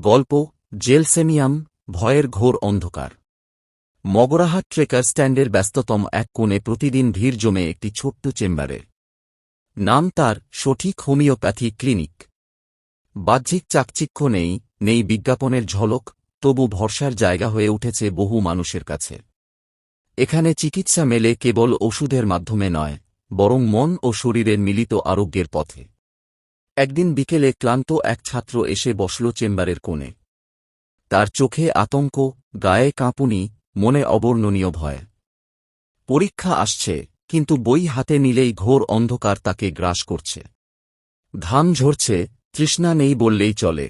গল্প, জেলসেমিয়াম, ভয়ের ঘোর অন্ধকার। মগরাহাট ট্রেকার স্ট্যান্ডের ব্যস্ততম এক কোণে প্রতিদিন ভিড় জমে একটি ছোট্ট চেম্বারের। নাম তার সঠিক হোমিওপ্যাথি ক্লিনিক। বাহ্যিক চাকচিক্য নেই নেই বিজ্ঞাপনের ঝলক, তবু ভরসার জায়গা হয়ে উঠেছে বহু মানুষের কাছে। এখানে চিকিৎসা মেলে কেবল ওষুধের মাধ্যমে নয়, বরং মন ও শরীরের মিলিত আরোগ্যের পথে। একদিন বিকেলে ক্লান্ত এক ছাত্র এসে বসল চেম্বারের কোণে। তার চোখে আতঙ্ক, গায়ে কাঁপুনি, মনে অবর্ণনীয় ভয়। পরীক্ষা আসছে, কিন্তু বই হাতে নিলেই ঘোর অন্ধকার তাকে গ্রাস করছে। ঘাম ঝরছে, তৃষ্ণা নেই বললেই চলে।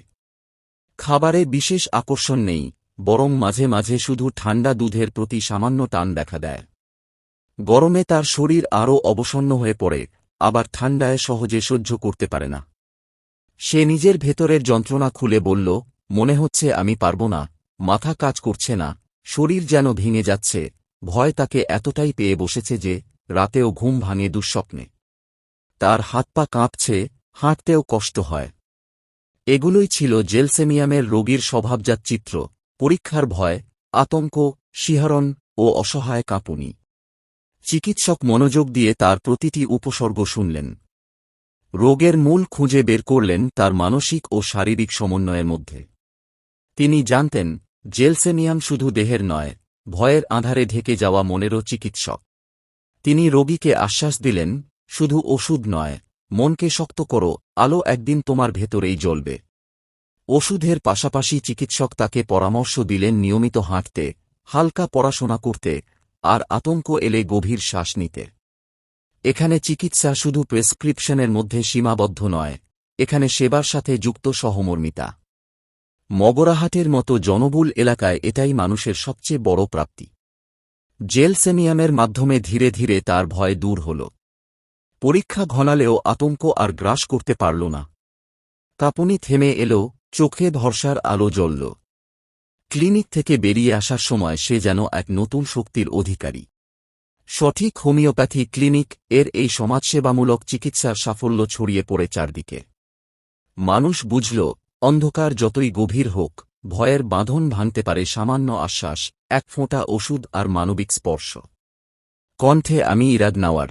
খাবারে বিশেষ আকর্ষণ নেই, বরং মাঝে মাঝে শুধু ঠান্ডা দুধের প্রতি সামান্য টান দেখা দেয়। গরমে তার শরীর আরও অবসন্ন হয়ে পড়ে, আবার ঠান্ডায় সহজে সহ্য করতে পারে না। সে নিজের ভেতরের যন্ত্রণা খুলে বলল, মনে হচ্ছে আমি পারব না, মাথা কাজ করছে না, শরীর যেন ভেঙে যাচ্ছে, ভয় তাকে এতটাই পেয়ে বসেছে যে, রাতেও ঘুম ভাঙে দুঃস্বপ্নে। তার হাত পা কাঁপছে, হাঁটতেও কষ্ট হয়। এগুলোই ছিল জেলসেমিয়ামের রোগীর স্বভাবজাত চিত্র, পরীক্ষার ভয়, আতঙ্ক, শিহরণ ও অসহায় কাঁপুনি। চিকিৎসক মনোযোগ দিয়ে তার প্রতিটি উপসর্গ শুনলেন। রোগের মূল খুঁজে বের করলেন তার মানসিক ও শারীরিক সমন্বয়ের মধ্যে। তিনি জানতেন জেলসেমিয়াম শুধু দেহের নয়, ভয়ের আধারে ঢেকে যাওয়া মনেরও চিকিৎসক। তিনি রোগীকে আশ্বাস দিলেন, শুধু ওষুধ নয়, মনকে শক্ত করো, আলো একদিন তোমার ভেতরেই জ্বলবে। ওষুধের পাশাপাশি চিকিৎসক তাকে পরামর্শ দিলেন নিয়মিত হাঁটতে, হালকা পড়াশোনা করতে, আর আতঙ্ক এলে গভীর শ্বাস নিতে। এখানে চিকিৎসা শুধু প্রেসক্রিপশনের মধ্যে সীমাবদ্ধ নয়, এখানে সেবার সাথে যুক্ত সহমর্মিতা। মগরাহাটের মতো জনবুল এলাকায় এটাই মানুষের সবচেয়ে বড় প্রাপ্তি। জেলসেমিয়ামের মাধ্যমে ধীরে ধীরে তার ভয় দূর হল। পরীক্ষা ঘনালেও আতঙ্ক আর গ্রাস করতে পারল না। কাঁপুনি থেমে এল, চোখে ভরসার আলো জ্বলল। ক্লিনিক থেকে বেরিয়ে আসার সময় সে যেন এক নতুন শক্তির অধিকারী। সঠিক হোমিওপ্যাথি ক্লিনিক এর এই সমাজসেবামূলক চিকিৎসার সাফল্য ছড়িয়ে পড়ে চারদিকে। মানুষ বুঝল, অন্ধকার যতই গভীর হোক, ভয়ের বাঁধন ভাঙতে পারে সামান্য আশ্বাস, এক ফোঁটা ওষুধ আর মানবিক স্পর্শ। কণ্ঠে আমি ইরাদ নাওয়ার